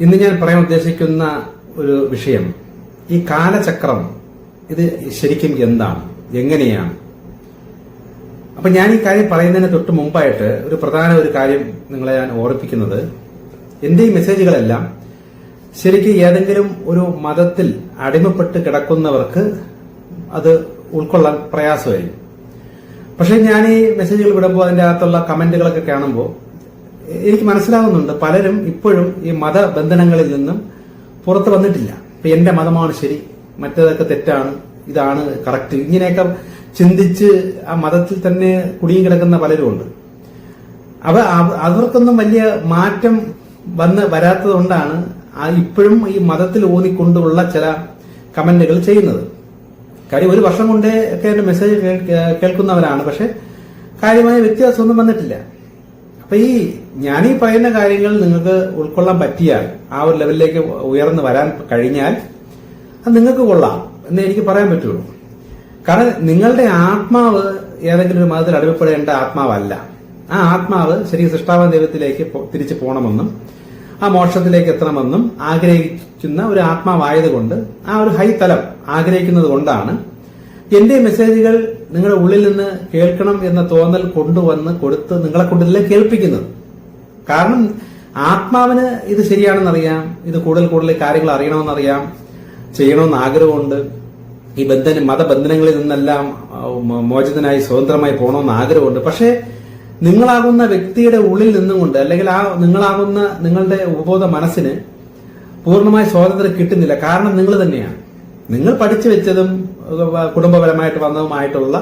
ഇന്ന് ഞാൻ പറയാൻ ഉദ്ദേശിക്കുന്ന ഒരു വിഷയം. ഈ കാലചക്രം ഇത് ശരിക്കും എന്താണ്? എങ്ങനെയാണ്? അപ്പൊ ഞാൻ ഈ കാര്യം പറയുന്നതിന് തൊട്ട് മുമ്പായിട്ട് ഒരു പ്രധാന ഒരു കാര്യം നിങ്ങളെ ഞാൻ ഓർപ്പിക്കുന്നത്. എന്റെ ഈ മെസ്സേജുകളെല്ലാം ശരിക്കും ഏതെങ്കിലും ഒരു മതത്തിൽ അടിമപ്പെട്ട് കിടക്കുന്നവർക്ക് അത് ഉൾക്കൊള്ളാൻ പ്രയാസമായിരിക്കും പക്ഷെ ഞാൻ ഈ മെസ്സേജുകൾ വിടുമ്പോൾ അതിന്റെ അകത്തുള്ള കമന്റുകളൊക്കെ കാണുമ്പോൾ എനിക്ക് മനസ്സിലാവുന്നുണ്ട് പലരും ഇപ്പോഴും ഈ മതബന്ധനങ്ങളിൽ നിന്നും പുറത്തു വന്നിട്ടില്ല. ഇപ്പൊ എന്റെ മതമാണ് ശരി മറ്റേതൊക്കെ തെറ്റാണ് ഇതാണ് കറക്റ്റ് ഇങ്ങനെയൊക്കെ ചിന്തിച്ച് ആ മതത്തിൽ തന്നെ കുടുങ്ങി കിടക്കുന്ന പലരുമുണ്ട്. അവ അവ- അവർക്കൊന്നും വലിയ മാറ്റം വന്ന് വരാത്തതുകൊണ്ടാണ് ഇപ്പോഴും ഈ മതത്തിൽ ഊന്നിക്കൊണ്ടുള്ള ചില കമന്റുകൾ ചെയ്യുന്നത്. കാര്യം ഒരു വർഷം കൊണ്ടേ ഒക്കെ എന്റെ മെസ്സേജ് കേൾക്കുന്നവരാണ് പക്ഷെ കാര്യമായ വ്യത്യാസമൊന്നും വന്നിട്ടില്ല. അപ്പൊ ഈ ഞാനീ പറയുന്ന കാര്യങ്ങൾ നിങ്ങൾക്ക് ഉൾക്കൊള്ളാൻ പറ്റിയാൽ ആ ഒരു ലെവലിലേക്ക് ഉയർന്നു വരാൻ കഴിഞ്ഞാൽ അത് നിങ്ങൾക്ക് കൊള്ളാം എന്ന് എനിക്ക് പറയാൻ പറ്റുള്ളൂ. കാരണം നിങ്ങളുടെ ആത്മാവ് ഏതെങ്കിലും ഒരു മതത്തിൽ അടിമപ്പെടേണ്ട ആത്മാവല്ല. ആ ആത്മാവ് ശരി സൃഷ്ടാവ ദൈവത്തിലേക്ക് തിരിച്ചു പോകണമെന്നും ആ മോക്ഷത്തിലേക്ക് എത്തണമെന്നും ആഗ്രഹിക്കുന്ന ഒരു ആത്മാവായതുകൊണ്ട് ആ ഒരു ഹൈ തലം ആഗ്രഹിക്കുന്നത് കൊണ്ടാണ് എന്റെ മെസ്സേജുകൾ നിങ്ങളുടെ ഉള്ളിൽ നിന്ന് കേൾക്കണം എന്ന തോന്നൽ കൊണ്ടുവന്ന് കൊടുത്ത് നിങ്ങളെ കൊണ്ടല്ലേ കേൾപ്പിക്കുന്നത്. കാരണം ആത്മാവിന് ഇത് ശരിയാണെന്നറിയാം ഇത് കൂടുതൽ കൂടുതൽ കാര്യങ്ങൾ അറിയണമെന്നറിയാം ചെയ്യണമെന്ന് ആഗ്രഹമുണ്ട്. ഈ ബന്ധന മതബന്ധനങ്ങളിൽ നിന്നെല്ലാം മോചിതനായി സ്വതന്ത്രമായി പോകണമെന്ന് ആഗ്രഹമുണ്ട്. പക്ഷേ നിങ്ങളാകുന്ന വ്യക്തിയുടെ ഉള്ളിൽ നിന്നുകൊണ്ട് അല്ലെങ്കിൽ ആ നിങ്ങളാകുന്ന നിങ്ങളുടെ ഉപബോധ മനസ്സിന് പൂർണമായ സ്വാതന്ത്ര്യം കിട്ടുന്നില്ല. കാരണം നിങ്ങൾ തന്നെയാണ്. നിങ്ങൾ പഠിച്ചു വെച്ചതും കുടുംബപരമായിട്ട് വന്നതുമായിട്ടുള്ള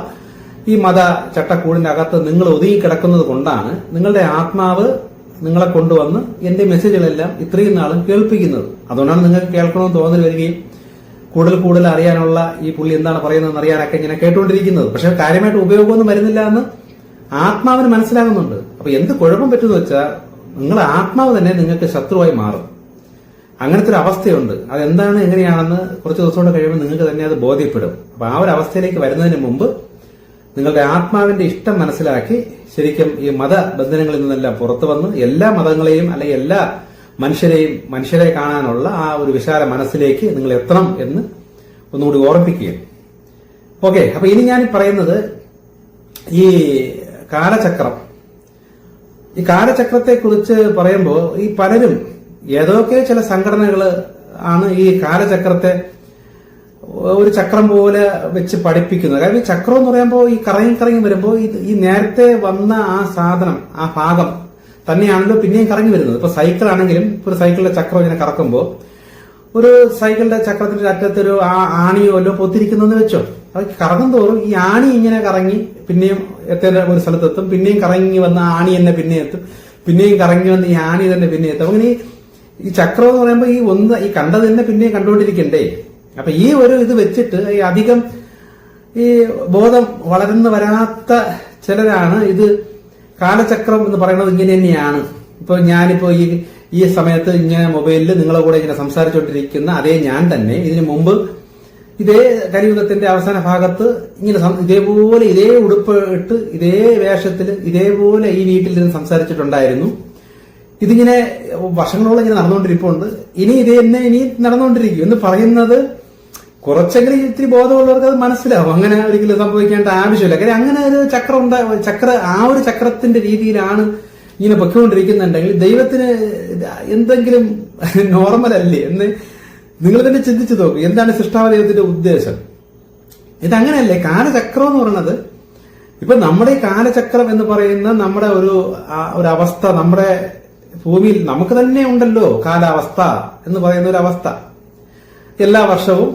ഈ മത ചട്ടക്കൂടിന്റെ അകത്ത് നിങ്ങൾ ഒതുങ്ങി കിടക്കുന്നത് കൊണ്ടാണ് നിങ്ങളുടെ ആത്മാവ് നിങ്ങളെ കൊണ്ടുവന്ന് എന്റെ മെസ്സേജുകളെല്ലാം ഇത്രയും നാളും കേൾപ്പിക്കുന്നത്. അതുകൊണ്ടാണ് നിങ്ങൾക്ക് കേൾക്കണമെന്ന് തോന്നൽ വരികയും കൂടുതൽ കൂടുതൽ അറിയാനുള്ള ഈ പുള്ളി എന്താണ് പറയുന്നതെന്ന് അറിയാനൊക്കെ ഇങ്ങനെ കേട്ടുകൊണ്ടിരിക്കുന്നത്. പക്ഷെ കാര്യമായിട്ട് ഉപയോഗമൊന്നും വരുന്നില്ല എന്ന് ആത്മാവിന് മനസ്സിലാകുന്നുണ്ട്. അപ്പൊ എന്ത് കുഴപ്പം പറ്റുമെന്ന് വെച്ചാൽ നിങ്ങളുടെ ആത്മാവ് തന്നെ നിങ്ങൾക്ക് ശത്രുവായി മാറും. അങ്ങനത്തെ ഒരു അവസ്ഥയുണ്ട് അതെന്താണ് എങ്ങനെയാണെന്ന് കുറച്ച് ദിവസം കൊണ്ട് കഴിയുമ്പോൾ നിങ്ങൾക്ക് തന്നെ അത് ബോധ്യപ്പെടും. അപ്പൊ ആ ഒരു അവസ്ഥയിലേക്ക് വരുന്നതിന് മുമ്പ് നിങ്ങളുടെ ആത്മാവിന്റെ ഇഷ്ടം മനസ്സിലാക്കി ശരിക്കും ഈ മതബന്ധനങ്ങളിൽ നിന്നെല്ലാം പുറത്തു വന്ന് എല്ലാ മതങ്ങളെയും അല്ലെങ്കിൽ എല്ലാ മനുഷ്യരെയും മനുഷ്യരെ കാണാനുള്ള ആ ഒരു വിശാല മനസ്സിലേക്ക് നിങ്ങൾ എത്തണം എന്ന് ഒന്നുകൂടി ഓർമ്മിക്കുകയും ഓക്കെ അപ്പൊ ഇനി ഞാൻ പറയുന്നത് ഈ കാലചക്രം. ഈ കാലചക്രത്തെ കുറിച്ച് പറയുമ്പോൾ ഈ പലരും ഏതൊക്കെ ചില സംഘടനകൾ ആണ് ഈ കാലചക്രത്തെ ഒരു ചക്രം പോലെ വെച്ച് പഠിപ്പിക്കുന്നത്. കാരണം ഈ ചക്രം എന്ന് പറയുമ്പോൾ ഈ കറങ്ങി കറങ്ങി വരുമ്പോൾ ഈ നേരത്തെ വന്ന ആ സാധനം ആ ഭാഗം തന്നെയാണല്ലോ പിന്നെയും കറങ്ങി വരുന്നത്. ഇപ്പൊ സൈക്കിൾ ആണെങ്കിലും ഒരു സൈക്കിളിന്റെ ചക്രം ഇങ്ങനെ കറക്കുമ്പോൾ ഒരു സൈക്കിളിന്റെ ചക്രത്തിന്റെ അറ്റത്തൊരു ആ ആണിയോ അല്ലോ പൊത്തിരിക്കുന്നതെന്ന് വെച്ചോ? അത് കറങ്ങും തോറും ഈ ആണി ഇങ്ങനെ കറങ്ങി പിന്നെയും എത്തേണ്ട ഒരു സ്ഥലത്തെത്തും. പിന്നെയും കറങ്ങി വന്ന ആണി തന്നെ പിന്നെ എത്തും. പിന്നെയും കറങ്ങി വന്ന ഈ ആണി തന്നെ പിന്നെ എത്തും. അങ്ങനെ ഈ- ചക്രം എന്ന് പറയുമ്പോൾ ഈ ഒന്ന് ഈ കണ്ടത് തന്നെ പിന്നെയും കണ്ടുകൊണ്ടിരിക്കണ്ടേ? അപ്പൊ ഈ ഒരു ഇത് വെച്ചിട്ട് ഈ അധികം ഈ ബോധം വളർന്നു വരാത്ത ചിലരാണ് ഇത് കാലചക്രം എന്ന് പറയുന്നത് ഇങ്ങനെ തന്നെയാണ്. ഇപ്പൊ ഞാനിപ്പോ ഈ ഈ സമയത്ത് ഇങ്ങനെ മൊബൈലിൽ നിങ്ങളെ കൂടെ ഇങ്ങനെ സംസാരിച്ചുകൊണ്ടിരിക്കുന്ന അതേ ഞാൻ തന്നെ ഇതിനു മുമ്പ് ഇതേ കരിയുഗത്തിന്റെ അവസാന ഭാഗത്ത് ഇങ്ങനെ ഇതേപോലെ ഇതേ ഉടുപ്പ് ഇട്ട് ഇതേ വേഷത്തിൽ ഇതേപോലെ ഈ വീട്ടിൽ നിന്ന് സംസാരിച്ചിട്ടുണ്ടായിരുന്നു. ഇതിങ്ങനെ വർഷങ്ങളോളം ഇങ്ങനെ നടന്നുകൊണ്ടിരിപ്പുണ്ട്. ഇനി ഇത് തന്നെ ഇനി നടന്നുകൊണ്ടിരിക്കും. എന്ന് പറയുന്നത് കുറച്ചെങ്കിലും ഇത്തിരി ബോധമുള്ളവർക്ക് അത് മനസ്സിലാവും. അങ്ങനെ ഒരിക്കലും സംഭവിക്കേണ്ട ആവശ്യമില്ല. കാര്യം അങ്ങനെ ഒരു ചക്രം ഉണ്ടാ. ചക്ര ആ ഒരു ചക്രത്തിന്റെ രീതിയിലാണ് ഇങ്ങനെ പൊയ്ക്കൊണ്ടിരിക്കുന്നുണ്ടെങ്കിൽ ദൈവത്തിന് എന്തെങ്കിലും നോർമൽ അല്ലേ എന്ന് നിങ്ങൾ തന്നെ ചിന്തിച്ചു നോക്കും. എന്താണ് സൃഷ്ടാവ ദൈവത്തിന്റെ ഉദ്ദേശം? ഇതങ്ങനെയല്ലേ? കാലചക്രം എന്ന് പറയുന്നത് ഇപ്പൊ നമ്മുടെ കാലചക്രം എന്ന് പറയുന്ന നമ്മുടെ ഒരു ഒരു അവസ്ഥ നമ്മുടെ ഭൂമിയിൽ നമുക്ക് തന്നെ ഉണ്ടല്ലോ കാലാവസ്ഥ എന്ന് പറയുന്ന ഒരു അവസ്ഥ. എല്ലാ വർഷവും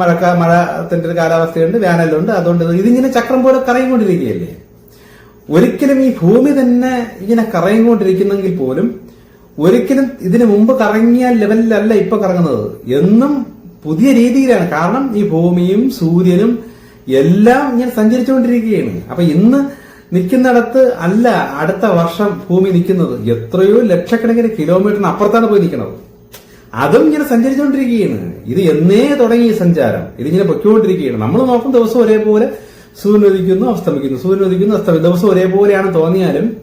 മഴക്ക മഴത്തിന്റെ ഒരു കാലാവസ്ഥയുണ്ട് വേനലുണ്ട് അതുകൊണ്ട് ഇതിങ്ങനെ ചക്രം പോലെ കറങ്ങിക്കൊണ്ടിരിക്കുകയല്ലേ? ഒരിക്കലും ഈ ഭൂമി തന്നെ ഇങ്ങനെ കറങ്ങിക്കൊണ്ടിരിക്കുന്നെങ്കിൽ പോലും ഒരിക്കലും ഇതിനു മുമ്പ് കറങ്ങിയ ലെവലിലല്ല ഇപ്പൊ കറങ്ങുന്നത്. എന്നും പുതിയ രീതിയിലാണ്. കാരണം ഈ ഭൂമിയും സൂര്യനും എല്ലാം ഇങ്ങനെ സഞ്ചരിച്ചുകൊണ്ടിരിക്കുകയാണ്. അപ്പൊ ഇന്ന് നിൽക്കുന്നിടത്ത് അല്ല അടുത്ത വർഷം ഭൂമി നിൽക്കുന്നത്. എത്രയോ ലക്ഷക്കണക്കിന് കിലോമീറ്ററിന് അപ്പുറത്താണ് പോയി നിൽക്കുന്നത്. അതും ഇങ്ങനെ സഞ്ചരിച്ചുകൊണ്ടിരിക്കുകയാണ്. ഇത് എന്നേ തുടങ്ങി സഞ്ചാരം. ഇതിങ്ങനെ പൊയ്ക്കൊണ്ടിരിക്കുകയാണ്. നമ്മൾ നോക്കും ദിവസം ഒരേപോലെ സൂര്യൻ ഉദിക്കുന്നു അസ്തമിക്കുന്നു. സൂര്യൻ ഉദിക്കുന്നു അസ്തമിക്കുന്നു. ദിവസം ഒരേപോലെയാണ് തോന്നിയാലും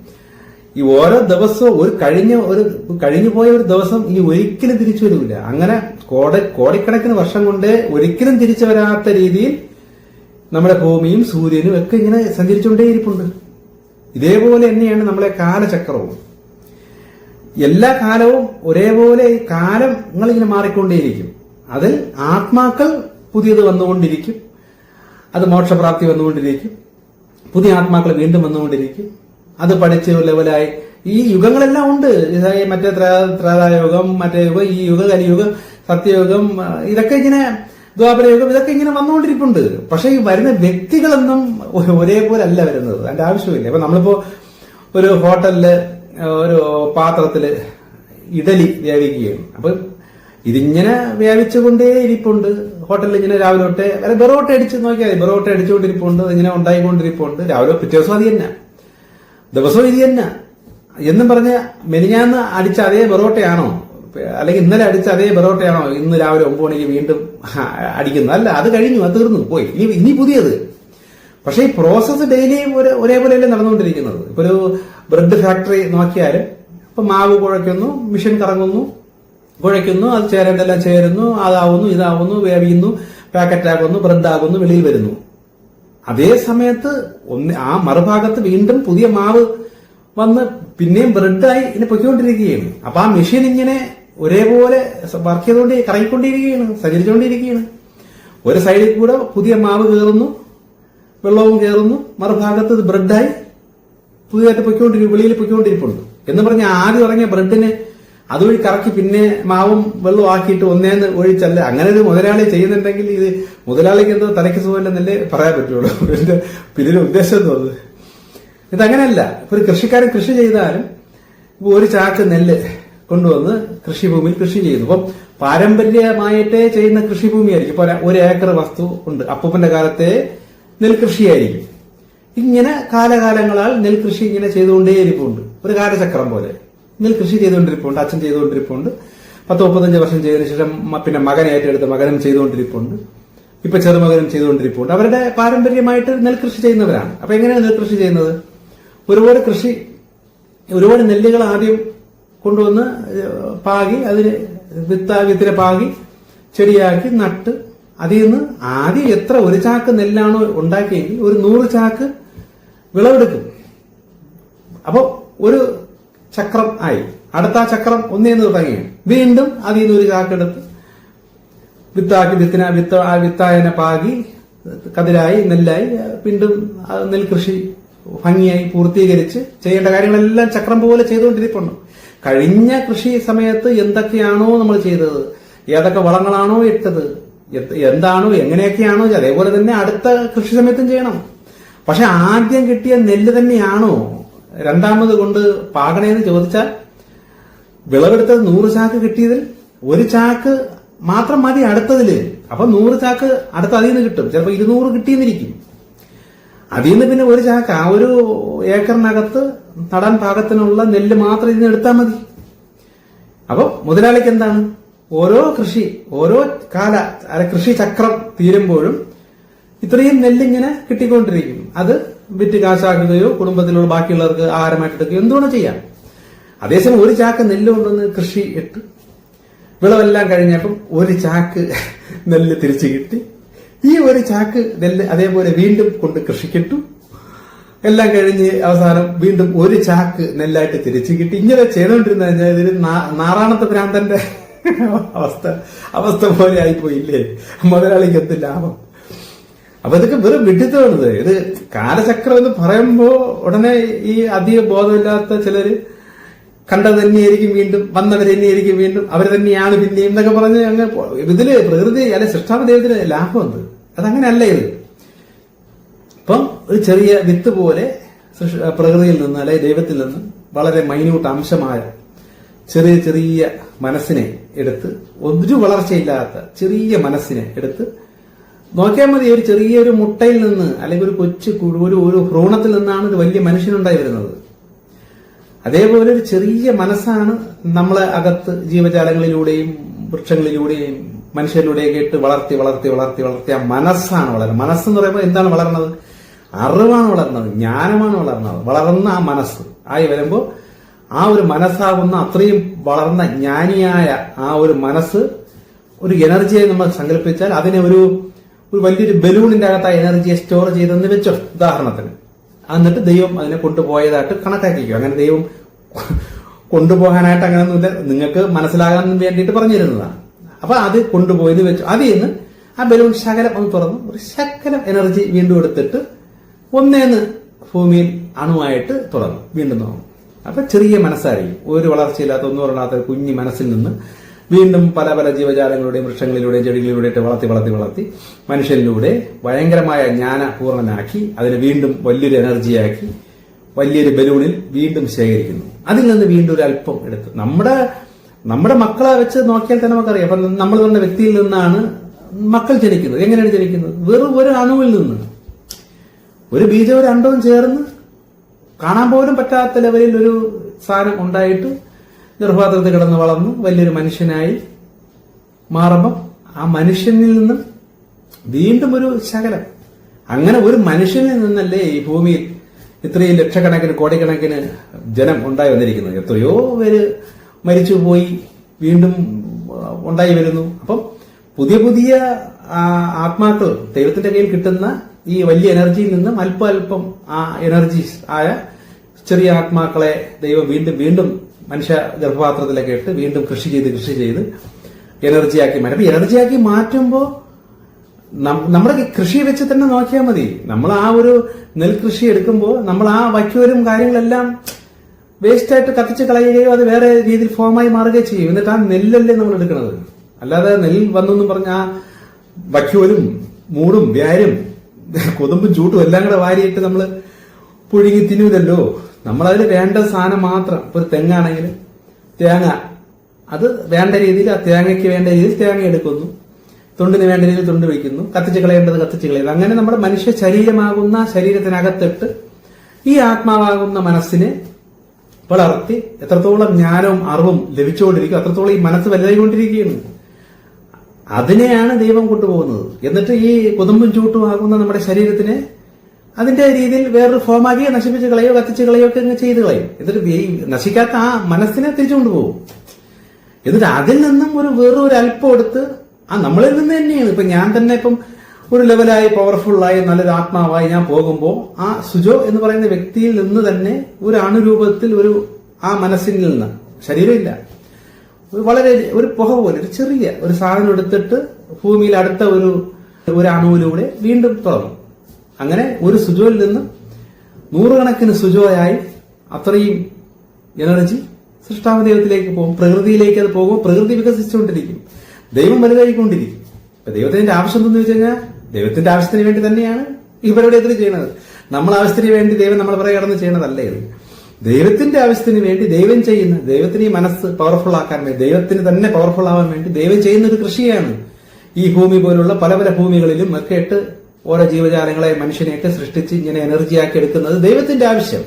ഈ ഓരോ ദിവസവും ഒരു കഴിഞ്ഞ ഒരു കഴിഞ്ഞു പോയ ഒരു ദിവസം ഇനി ഒരിക്കലും തിരിച്ചു വരില്ല. അങ്ങനെ കോട കോടിക്കണക്കിന് വർഷം കൊണ്ട് ഒരിക്കലും തിരിച്ചു വരാത്ത രീതിയിൽ നമ്മുടെ ഭൂമിയും സൂര്യനും ഒക്കെ ഇങ്ങനെ സഞ്ചരിച്ചുകൊണ്ടേയിരിപ്പുണ്ട്. ഇതേപോലെ തന്നെയാണ് നമ്മളെ കാലചക്രവും. എല്ലാ കാലവും ഒരേപോലെ കാലങ്ങൾ ഇങ്ങനെ മാറിക്കൊണ്ടേയിരിക്കും. അതിൽ ആത്മാക്കൾ പുതിയത് വന്നുകൊണ്ടിരിക്കും. അത് മോക്ഷപ്രാപ്തി വന്നുകൊണ്ടിരിക്കും. പുതിയ ആത്മാക്കൾ വീണ്ടും വന്നുകൊണ്ടിരിക്കും. അത് പഠിച്ച് ലെവലായി ഈ യുഗങ്ങളെല്ലാം ഉണ്ട്. മറ്റേ ത്രേ- ത്രേതായുഗം മറ്റേ യുഗം ഈ യുഗ കലിയുഗം സത്യയുഗം ഇതൊക്കെ ഇങ്ങനെ ദ്വാപരയുഗം ഇതൊക്കെ ഇങ്ങനെ വന്നുകൊണ്ടിരിപ്പുണ്ട്. പക്ഷെ ഈ വരുന്ന വ്യക്തികളൊന്നും ഒരേപോലെ അല്ല വരുന്നത്. അതിന്റെ ആവശ്യമില്ല. ഇപ്പൊ നമ്മളിപ്പോ ഒരു ഹോട്ടലിൽ ഒരു പാത്രത്തിൽ ഇഡലി വേവിക്കുകയാണ്. അപ്പൊ ഇതിങ്ങനെ വ്യാപിച്ചുകൊണ്ടേ ഇരിപ്പുണ്ട്. ഹോട്ടലിൽ ഇങ്ങനെ രാവിലെ തൊട്ടേ വരെ ബെറോട്ട അടിച്ച് നോക്കിയാൽ മതി. ബെറോട്ട അടിച്ചുകൊണ്ടിരിപ്പുണ്ട്. ഇങ്ങനെ ഉണ്ടായിക്കൊണ്ടിരിപ്പുണ്ട്. രാവിലെ പിറ്റേ ദിവസം അത് തന്നെ. ദിവസവും ഇത് തന്നെ. എന്നും പറഞ്ഞ് മെനിഞ്ഞാന്ന് അടിച്ച അതേ ബെറോട്ടയാണോ? അല്ലെങ്കിൽ ഇന്നലെ അടിച്ച അതേ ബെറോട്ടയാണോ? ഇന്ന് രാവിലെ ഒമ്പത് മണിക്ക് വീണ്ടും അടിക്കുന്നത് അല്ല അത് കഴിഞ്ഞു അത് തീർന്നു പോയി. ഇനി ഇനി പുതിയത്. പക്ഷേ ഈ പ്രോസസ്സ് ഡെയിലി ഒരേപോലെ ഒരേപോലെയല്ലേ നടന്നുകൊണ്ടിരിക്കുന്നത്. ഇപ്പൊ ഒരു ബ്രെഡ് ഫാക്ടറി നോക്കിയാൽ ഇപ്പൊ മാവ് കുഴയ്ക്കുന്നു മിഷൻ കറങ്ങുന്നു കുഴയ്ക്കുന്നു അത് ചേരേണ്ടതെല്ലാം ചേരുന്നു അതാവുന്നു ഇതാവുന്നു വേവിയുന്നു പാക്കറ്റ് ആകുന്നു ബ്രെഡ് ആകുന്നു വെളിയിൽ വരുന്നു. അതേ സമയത്ത് ഒന്ന് ആ മറുഭാഗത്ത് വീണ്ടും പുതിയ മാവ് വന്ന് പിന്നെയും ബ്രെഡായി ഇനി പൊയ്ക്കൊണ്ടിരിക്കുകയാണ്. അപ്പൊ ആ മെഷീൻ ഇങ്ങനെ ഒരേപോലെ വർക്ക് ചെയ്തുകൊണ്ട് കറങ്ങിക്കൊണ്ടിരിക്കുകയാണ് സഞ്ചരിച്ചുകൊണ്ടിരിക്കുകയാണ് ഒരു സൈഡിൽ കൂടെ പുതിയ മാവ് കയറുന്നു വെള്ളവും കയറുന്നു മറുഭാഗത്ത് ഇത് ബ്രെഡായി പുതിയതായിട്ട് പൊയ്ക്കൊണ്ടിരിക്കും വെളിയിൽ പൊയ്ക്കൊണ്ടിരിപ്പുണ്ട്. എന്ന് പറഞ്ഞാൽ ആദ്യം ഇറങ്ങിയ ബ്രെഡിനെ അതുവഴി കറക്കി പിന്നെ മാവും വെള്ളവും ആക്കിയിട്ട് ഒന്നേന്ന് ഒഴിച്ചല്ല. അങ്ങനെ ഒരു മുതലാളി ചെയ്യുന്നുണ്ടെങ്കിൽ ഇത് മുതലാളിക്ക് എന്തോ തലയ്ക്ക് സുഖമില്ലെന്നല്ലേ പറയാൻ പറ്റുള്ളൂ. എന്റെ പിന്നിലെ ഉദ്ദേശം തോന്നുന്നു ഇതങ്ങനെയല്ല. ഒരു കൃഷിക്കാരൻ കൃഷി ചെയ്താലും ഒരു ചാക്ക് നെല്ല് കൊണ്ടുവന്ന് കൃഷിഭൂമിയിൽ കൃഷി ചെയ്യുന്നു. അപ്പം പാരമ്പര്യമായിട്ടേ ചെയ്യുന്ന കൃഷിഭൂമിയായിരിക്കും. ഇപ്പൊ ഒരു ഏക്കർ വസ്തു ഉണ്ട്. അപ്പൂപ്പന്റെ കാലത്തെ നെൽകൃഷിയായിരിക്കും. ഇങ്ങനെ കാലകാലങ്ങളാൽ നെൽകൃഷി ഇങ്ങനെ ചെയ്തുകൊണ്ടേയിരിപ്പുണ്ട്. ഒരു കാലചക്രം പോലെ. നെൽകൃഷി ചെയ്തുകൊണ്ടിരിപ്പുണ്ട് അച്ഛൻ ചെയ്തുകൊണ്ടിരിപ്പുണ്ട്. പത്ത് മുപ്പത്തഞ്ച് വർഷം ചെയ്തതിനു ശേഷം പിന്നെ മകൻ ഏറ്റെടുത്ത് മകനും ചെയ്തുകൊണ്ടിരിപ്പുണ്ട്. ഇപ്പൊ ചെറുമകനും ചെയ്തുകൊണ്ടിരിപ്പുണ്ട്. അവരുടെ പാരമ്പര്യമായിട്ട് നെൽകൃഷി ചെയ്യുന്നവരാണ്. അപ്പൊ എങ്ങനെയാണ് നെൽകൃഷി ചെയ്യുന്നത്? ഒരുപാട് കൃഷി ഒരുപാട് നെല്ലുകൾ ആദ്യം കൊണ്ടുവന്ന് പാകി അതിന് വിത്ത പാകി ചെടിയാക്കി നട്ട് അതിൽ നിന്ന് ആദ്യം എത്ര ഒരു ചാക്ക് നെല്ലാണോ ഉണ്ടാക്കിയെങ്കിൽ ഒരു നൂറ് ചാക്ക് വിളവെടുക്കും. അപ്പോൾ ഒരു ചക്രം ആയി. അടുത്ത ആ ചക്രം ഒന്നേന്ന് തുടങ്ങി വീണ്ടും അതിൽ നിന്ന് ഒരു ചാക്കെടുത്ത് വിത്താക്കി വിത്തിന വിത്ത ആ വിത്തായനെ പാകി കതിരായി നെല്ലായി വീണ്ടും നെൽകൃഷി ഭംഗിയായി പൂർത്തീകരിച്ച് ചെയ്യേണ്ട കാര്യങ്ങളെല്ലാം ചക്രം പോലെ ചെയ്തുകൊണ്ടിരിപ്പുണ്ട്. കഴിഞ്ഞ കൃഷി സമയത്ത് എന്തൊക്കെയാണോ നമ്മൾ ചെയ്തത്? ഏതൊക്കെ വളങ്ങളാണോ ഇട്ടത്? എന്താണോ എങ്ങനെയൊക്കെയാണോ അതേപോലെ തന്നെ അടുത്ത കൃഷി സമയത്തും ചെയ്യണം. പക്ഷെ ആദ്യം കിട്ടിയ നെല്ല് തന്നെയാണോ? രണ്ടാമത് കൊണ്ട് പാകണേന്ന് ചോദിച്ചാൽ വിളവെടുത്തത് നൂറ് ചാക്ക് കിട്ടിയതിൽ ഒരു ചാക്ക് മാത്രം മതി അടുത്തതിൽ. അപ്പൊ നൂറ് ചാക്ക് അടുത്ത അതിൽ നിന്ന് കിട്ടും. ചിലപ്പോൾ ഇരുന്നൂറ് കിട്ടിയെന്നിരിക്കും. അതിൽ നിന്ന് പിന്നെ ഒരു ചാക്ക്. ആ ഒരു ഏക്കറിനകത്ത് നടാൻ പാകത്തിനുള്ള നെല്ല് മാത്രം ഇതിന് എടുത്താൽ മതി. അപ്പോൾ മുതലാളിക്ക് എന്താണ്? ഓരോ കൃഷി ഓരോ കാല അല്ല കൃഷി ചക്രം തീരുമ്പോഴും ഇത്രയും നെല്ലിങ്ങനെ കിട്ടിക്കൊണ്ടിരിക്കും അത് വിറ്റ് കാശാക്കുകയോ കുടുംബത്തിലുള്ള ബാക്കിയുള്ളവർക്ക് ആഹാരമായിട്ട് എടുക്കുകയോ എന്തുകൊണ്ട് ചെയ്യാം. അതേസമയം ഒരു ചാക്ക് നെല്ല് കൊണ്ടുവന്ന് കൃഷി ഇട്ട് വിളവെല്ലാം കഴിഞ്ഞപ്പം ഒരു ചാക്ക് നെല്ല് തിരിച്ചു കിട്ടി. ഈ ഒരു ചാക്ക് നെല്ല് അതേപോലെ വീണ്ടും കൊണ്ട് കൃഷിക്കിട്ടു. എല്ലാം കഴിഞ്ഞ് അവസാനം വീണ്ടും ഒരു ചാക്ക് നെല്ലായിട്ട് തിരിച്ചു കിട്ടി. ഇങ്ങനെ ചെയ്തുകൊണ്ടിരുന്ന കഴിഞ്ഞാൽ ഇതൊരു നാ- നാറാണത്തെ ഭ്രാന്തന്റെ അവസ്ഥ അവസ്ഥ പോലെ ആയിപ്പോയില്ലേ? മുതലാളിക്ക് എന്ത് ലാഭം? അപ്പൊ ഇതൊക്കെ വെറും വിഡിത്തമാണിത് ഇത് കാലചക്രം എന്ന് പറയുമ്പോ ഉടനെ ഈ അധിക ബോധമില്ലാത്ത ചിലര് കണ്ടത് തന്നെയായിരിക്കും വീണ്ടും വന്നവർ തന്നെയായിരിക്കും വീണ്ടും അവർ തന്നെയാണ് പിന്നെയും എന്നൊക്കെ പറഞ്ഞ് അങ്ങ് ഇതിൽ പ്രകൃതി അല്ലെ സൃഷ്ടാവ് ദൈവത്തിന് ലാഭമുണ്ട് അതങ്ങനെയല്ല ഇത്? ഇപ്പം ഒരു ചെറിയ വിത്ത് പോലെ പ്രകൃതിയിൽ നിന്ന് അല്ലെ ദൈവത്തിൽ നിന്ന് വളരെ മൈന്യൂട്ട് അംശമായ ചെറിയ ചെറിയ മനസ്സിനെ എടുത്ത് ഒരു വളർച്ചയില്ലാത്ത ചെറിയ മനസ്സിനെ എടുത്ത് നോക്കിയാൽ മതി ഒരു ചെറിയൊരു മുട്ടയിൽ നിന്ന് അല്ലെങ്കിൽ ഒരു കൊച്ചു ഒരു ഒരു ഭ്രൂണത്തിൽ നിന്നാണ് ഒരു വലിയ മനുഷ്യനുണ്ടായി വരുന്നത്. അതേപോലെ ഒരു ചെറിയ മനസ്സാണ് നമ്മളെ അകത്ത് ജീവജാലങ്ങളിലൂടെയും വൃക്ഷങ്ങളിലൂടെയും മനുഷ്യരിലൂടെയൊക്കെ കേട്ട് വളർത്തി വളർത്തി വളർത്തി വളർത്തിയ മനസ്സാണ് വളരുന്നത് മനസ്സെന്ന് പറയുമ്പോൾ എന്താണ് വളർന്നത്? അറിവാണ് വളർന്നത് ജ്ഞാനമാണ് വളർന്നത്. വളർന്ന ആ മനസ്സ് ആയി വരുമ്പോൾ ആ ഒരു മനസ്സാകുന്ന അത്രയും വളർന്ന ജ്ഞാനിയായ ആ ഒരു മനസ്സ് ഒരു എനർജിയെ നമ്മൾ സങ്കല്പിച്ചാൽ അതിനെ ഒരു ഒരു വലിയൊരു ബലൂണിന്റെ അകത്ത് ആ എനർജിയെ സ്റ്റോർ ചെയ്തെന്ന് വെച്ചോ ഉദാഹരണത്തിന്. എന്നിട്ട് ദൈവം അതിനെ കൊണ്ടുപോയതായിട്ട് കണക്കാക്കിക്കും. അങ്ങനെ ദൈവം കൊണ്ടുപോകാനായിട്ട് അങ്ങനെയൊന്നുമില്ല നിങ്ങൾക്ക് മനസ്സിലാകാൻ വേണ്ടിയിട്ട് പറഞ്ഞു തരുന്നതാണ് അപ്പൊ അത് കൊണ്ടുപോയത് വെച്ചു. അതിൽ നിന്ന് ആ ബലൂൺ ശകലം ഒന്ന് തുറന്നു. ഒരു ശകലം എനർജി വീണ്ടും എടുത്തിട്ട് ഒന്നേന്ന് ഭൂമിയിൽ അണുവായിട്ട് തുറന്നു. വീണ്ടും തുറന്നു. അപ്പൊ ചെറിയ മനസ്സായിരിക്കും. ഒരു വളർച്ചയില്ലാത്ത ഒന്നും പറഞ്ഞാത്ത ഒരു കുഞ്ഞു മനസ്സിൽ നിന്ന് വീണ്ടും പല പല ജീവജാലങ്ങളുടെയും വൃക്ഷങ്ങളിലൂടെയും ചെടികളിലൂടെയൊക്കെ വളർത്തി വളർത്തി വളർത്തി മനുഷ്യനിലൂടെ ഭയങ്കരമായ ജ്ഞാനപൂർണനാക്കി അതിനെ വീണ്ടും വലിയൊരു എനർജിയാക്കി വലിയൊരു ബലൂണിൽ വീണ്ടും ശേഖരിക്കുന്നു. അതിൽ നിന്ന് വീണ്ടും ഒരു അല്പം എടുത്ത്. നമ്മുടെ നമ്മുടെ മക്കളെ വെച്ച് നോക്കിയാൽ തന്നെ നമുക്കറിയാം. അപ്പൊ നമ്മൾ തന്നെ വ്യക്തിയിൽ നിന്നാണ് മക്കൾ ജനിക്കുന്നത്. എങ്ങനെയാണ് ജനിക്കുന്നത്? വെറും ഒരു അണുവിൽ നിന്ന്. ഒരു ബീജവും രണ്ടും ചേർന്ന് കാണാൻ പോലും പറ്റാത്ത ലെവലിൽ ഒരു സാധനം ഉണ്ടായിട്ട് ഗർഭപാത്രത്തിൽ കിടന്ന് വളർന്ന്. വലിയൊരു മനുഷ്യനായി മാറുമ്പം ആ മനുഷ്യനിൽ നിന്നും വീണ്ടും ഒരു ശകലം. അങ്ങനെ ഒരു മനുഷ്യനിൽ നിന്നല്ലേ ഈ ഭൂമിയിൽ ഇത്രയും ലക്ഷക്കണക്കിന് കോടിക്കണക്കിന് ജനം ഉണ്ടായി വന്നിരിക്കുന്നത്. എത്രയോ പേര് മരിച്ചു പോയി വീണ്ടും ഉണ്ടായി വരുന്നു. അപ്പം പുതിയ പുതിയ ആത്മാക്കൾ ദൈവത്തിന്റെ കയ്യിൽ കിട്ടുന്ന ഈ വലിയ എനർജിയിൽ നിന്നും അല്പം അല്പം ആ എനർജീസ് ആയ ചെറിയ ആത്മാക്കളെ ദൈവം വീണ്ടും വീണ്ടും മനുഷ്യ ഗർഭപാത്രത്തിലൊക്കെ ഇട്ട് വീണ്ടും കൃഷി ചെയ്ത് കൃഷി ചെയ്ത് എനർജിയാക്കി മാറ്റും. അപ്പൊ എനർജിയാക്കി മാറ്റുമ്പോൾ നമ്മുടെ കൃഷി വെച്ച് തന്നെ നോക്കിയാൽ മതി. നമ്മൾ ആ ഒരു നെൽകൃഷി എടുക്കുമ്പോൾ നമ്മൾ ആ വയ്ക്കുവരും കാര്യങ്ങളെല്ലാം വേസ്റ്റ് ആയിട്ട് കത്തിച്ച് കളയുകയോ അത് വേറെ രീതിയിൽ ഫോമായി മാറുകയോ ചെയ്യും. എന്നിട്ട് ആ നെല്ലല്ലേ നമ്മൾ എടുക്കുന്നത്. അല്ലാതെ നെല്ല് വന്നെന്നും പറഞ്ഞ ആ വക്യോലും മൂടും വ്യാരും കൊതുമ്പും ചൂട്ടും എല്ലാം കൂടെ വാരിയിട്ട് നമ്മൾ പുഴുങ്ങി തിന്നൂലല്ലോ നമ്മളതിൽ വേണ്ട സാധനം മാത്രം. ഒരു തെങ്ങാണെങ്കിൽ തേങ്ങ. അത് വേണ്ട രീതിയിൽ ആ തേങ്ങയ്ക്ക് വേണ്ട രീതിയിൽ തേങ്ങ എടുക്കുന്നു. തൊണ്ടിന് വേണ്ട രീതിയിൽ തൊണ്ട് വയ്ക്കുന്നു. കത്തിച്ച് കളയേണ്ടത് കത്തിച്ച് കളയുന്നു. അങ്ങനെ നമ്മുടെ മനുഷ്യ ശരീരമാകുന്ന ശരീരത്തിനകത്തിട്ട് ഈ ആത്മാവാകുന്ന മനസ്സിനെ വളർത്തി എത്രത്തോളം ജ്ഞാനവും അറിവും ലഭിച്ചുകൊണ്ടിരിക്കും അത്രത്തോളം ഈ മനസ്സ് വലുതായിക്കൊണ്ടിരിക്കുകയാണ്. അതിനെയാണ് ദൈവം കൊണ്ടുപോകുന്നത്. എന്നിട്ട് ഈ കൊതുമ്പും ചൂട്ടും ആകുന്ന നമ്മുടെ ശരീരത്തിനെ അതിന്റെ രീതിയിൽ വേറൊരു ഫോമാക്കി നശിപ്പിച്ച് കളയോ കത്തിച്ച് കളയോ ഒക്കെ അങ്ങ് ചെയ്ത് കളയും. എന്നിട്ട് നശിക്കാത്ത ആ മനസ്സിനെ തിരിച്ചു എന്നിട്ട് അതിൽ നിന്നും ഒരു വേറൊരു ഒരു അല്പം എടുത്ത് ആ നമ്മളിൽ നിന്ന് തന്നെയാണ്. ഇപ്പൊ ഞാൻ തന്നെ ഇപ്പം ഒരു ലെവലായി പവർഫുള്ളായി നല്ലൊരു ആത്മാവായി ഞാൻ പോകുമ്പോൾ ആ സുജോ എന്ന് പറയുന്ന വ്യക്തിയിൽ നിന്ന് തന്നെ ഒരു അണുരൂപത്തിൽ ഒരു ആ മനസ്സിൽ നിന്ന് ശരീരമില്ല ഒരു വളരെ ഒരു പുക പോലെ ഒരു ചെറിയ ഒരു സാധനം എടുത്തിട്ട് ഭൂമിയിൽ അടുത്ത ഒരു ഒരു അണുവിലൂടെ വീണ്ടും തുടങ്ങും അങ്ങനെ ഒരു സുജോയിൽ നിന്ന് നൂറുകണക്കിന് സുജോയായി അത്രയും എനർജി സൃഷ്ടാവ് ദൈവത്തിലേക്ക് പോകും പ്രകൃതിയിലേക്ക് അത് പോകും പ്രകൃതി വികസിച്ചുകൊണ്ടിരിക്കും ദൈവം വലുതായിക്കൊണ്ടിരിക്കും. ദൈവത്തിന്റെ ആവശ്യം എന്തെന്ന് വെച്ച് കഴിഞ്ഞാൽ ദൈവത്തിന്റെ ആവശ്യത്തിന് വേണ്ടി തന്നെയാണ് ഇവരുടെ എതിര് ചെയ്യണത്. നമ്മൾ ആവശ്യത്തിന് വേണ്ടി ദൈവം നമ്മൾ പുറകെ കടന്ന് ചെയ്യണതല്ലേ ഇത്? ദൈവത്തിന്റെ ആവശ്യത്തിന് വേണ്ടി ദൈവം ചെയ്യുന്ന ദൈവത്തിന് ഈ മനസ്സ് പവർഫുൾ ആക്കാൻ വേണ്ടി ദൈവത്തിന് തന്നെ പവർഫുൾ ആവാൻ വേണ്ടി ദൈവം ചെയ്യുന്ന ഒരു കൃഷിയാണ്. ഈ ഭൂമി പോലുള്ള പല പല ഭൂമികളിലും ഒക്കെ ഇട്ട് ഓരോ ജീവജാലങ്ങളെ മനുഷ്യനെയൊക്കെ സൃഷ്ടിച്ച് ഇങ്ങനെ എനർജിയാക്കി എടുക്കുന്നത് ദൈവത്തിന്റെ ആവശ്യം.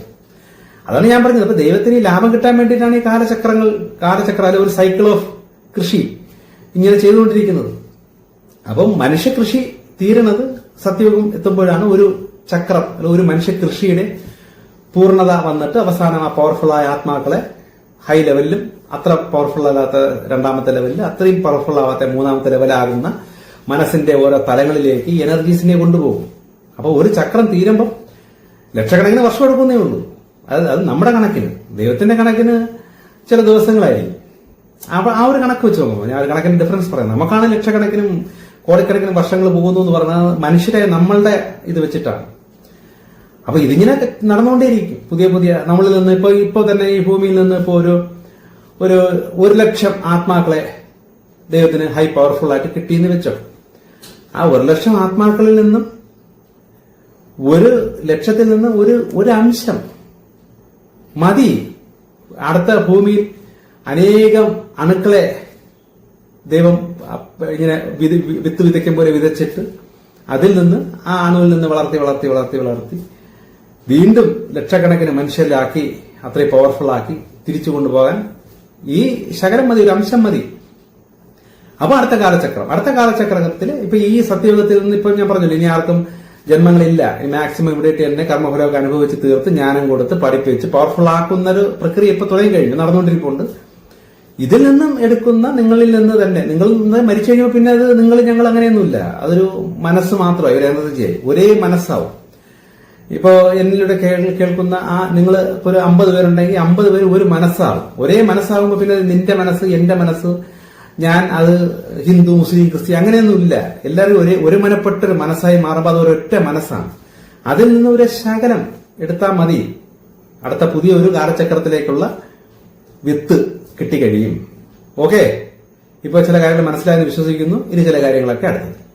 അതാണ് ഞാൻ പറഞ്ഞത്. അപ്പൊ ദൈവത്തിന് ലാഭം കിട്ടാൻ വേണ്ടിയിട്ടാണ് ഈ കാലചക്രങ്ങൾ കാലചക്ര ഒരു സൈക്കിൾ ഓഫ് കൃഷി ഇങ്ങനെ ചെയ്തുകൊണ്ടിരിക്കുന്നത്. അപ്പം മനുഷ്യ കൃഷി തീരണത് സത്യയുഗം എത്തുമ്പോഴാണ് ഒരു ചക്രം ഒരു മനുഷ്യ കൃഷിയുടെ പൂർണത വന്നിട്ട് അവസാനം ആ പവർഫുള്ളായ ആത്മാക്കളെ ഹൈ ലെവലിലും അത്ര പവർഫുൾ അല്ലാത്ത രണ്ടാമത്തെ ലെവലിൽ അത്രയും പവർഫുൾ ആവാത്ത മൂന്നാമത്തെ ലെവലാകുന്ന മനസ്സിന്റെ ഓരോ തലങ്ങളിലേക്ക് എനർജീസിനെ കൊണ്ടുപോകും. അപ്പോൾ ഒരു ചക്രം തീരുമ്പം ലക്ഷക്കണക്കിന് വർഷം എടുക്കുന്നേ ഉള്ളൂ. അത് അത് നമ്മുടെ കണക്കിന് ദൈവത്തിന്റെ കണക്കിന് ചില ദിവസങ്ങളായിരിക്കും. അപ്പൊ ആ ഒരു കണക്ക് വെച്ച് നോക്കുമ്പോൾ ഞാൻ ഒരു കണക്കിന് ഡിഫറൻസ് പറയാം. നമുക്കാണ് ലക്ഷക്കണക്കിനും കോടിക്കണക്കിന് വർഷങ്ങൾ പോകുന്നു എന്ന് പറഞ്ഞാൽ മനുഷ്യരെ നമ്മളുടെ ഇത് വെച്ചിട്ടാണ്. അപ്പൊ ഇതിങ്ങനെ നടന്നുകൊണ്ടേയിരിക്കും. പുതിയ പുതിയ നമ്മളിൽ നിന്ന് ഇപ്പൊ ഇപ്പൊ തന്നെ ഈ ഭൂമിയിൽ നിന്ന് ഇപ്പോ ഒരു ഒരു ഒരു ലക്ഷം ആത്മാക്കളെ ദൈവത്തിന് ഹൈ പവർഫുൾ ആയിട്ട് കിട്ടിയെന്ന് വെച്ചോ. ആ ഒരു ലക്ഷം ആത്മാക്കളിൽ നിന്നും ഒരു ലക്ഷത്തിൽ നിന്ന് ഒരു ഒരു അംശം മതി. അടുത്ത ഭൂമിയിൽ അനേകം അണുക്കളെ ദൈവം ഇങ്ങനെ വിത- വിത്ത് വിതയ്ക്കും പോലെ വിതച്ചിട്ട് അതിൽ നിന്ന് ആ അണുവിൽ നിന്ന് വളർത്തി വളർത്തി വളർത്തി വളർത്തി വീണ്ടും ലക്ഷക്കണക്കിന് മനുഷ്യരിലാക്കി അത്രയും പവർഫുൾ ആക്കി തിരിച്ചു കൊണ്ടുപോകാൻ ഈ ശകലം മതി ഒരു അംശം മതി. അപ്പൊ അടുത്ത കാലചക്രം. അടുത്ത കാലചക്രത്തിൽ ഇപ്പൊ ഈ സത്യയുഗത്തിൽ നിന്ന് ഇപ്പൊ ഞാൻ പറഞ്ഞില്ല ഇനി ആർക്കും ജന്മങ്ങളില്ല. മാക്സിമം ഇവിടെ തന്നെ കർമ്മഫലമൊക്കെ അനുഭവിച്ച് തീർത്ത് ജ്ഞാനം കൊടുത്ത് പഠിപ്പിച്ച് പവർഫുൾ ആക്കുന്ന ഒരു പ്രക്രിയ ഇപ്പൊ തുടങ്ങി കഴിഞ്ഞു നടന്നുകൊണ്ടിരിപ്പുണ്ട്. ഇതിൽ നിന്നും എടുക്കുന്ന നിങ്ങളിൽ നിന്ന് തന്നെ. നിങ്ങൾ നിന്ന് മരിച്ചു കഴിഞ്ഞാൽ പിന്നെ അത് നിങ്ങൾ ഞങ്ങൾ അങ്ങനെയൊന്നുമില്ല. അതൊരു മനസ്സ് മാത്രമായി. ഒരു എനർജി ഒരേ മനസ്സാവും. ഇപ്പോ എന്നിലൂടെ കേൾക്കുന്ന ആ നിങ്ങൾ ഒരു അമ്പത് പേരുണ്ടെങ്കിൽ അമ്പത് പേര് ഒരു മനസ്സാവും. ഒരേ മനസ്സാകുമ്പോൾ പിന്നെ നിന്റെ മനസ്സ് എന്റെ മനസ്സ് ഞാൻ അത് ഹിന്ദു മുസ്ലിം ക്രിസ്ത്യൻ അങ്ങനെയൊന്നുമില്ല. എല്ലാവരും ഒരേ ഒരു മനപ്പെട്ടൊരു മനസ്സായി മാറുമ്പോൾ അത് ഒരൊറ്റ മനസ്സാണ്. അതിൽ നിന്ന് ഒരു ശകലം എടുത്താൽ മതി. അടുത്ത പുതിയ ഒരു കാലചക്രത്തിലേക്കുള്ള വിത്ത്. കിട്ടിക്കഴിയും. ഓക്കെ ഇപ്പോൾ ചില കാര്യങ്ങൾ മനസ്സിലായെന്ന് വിശ്വസിക്കുന്നു. ഇനി ചില കാര്യങ്ങളൊക്കെ അടുത്തത്.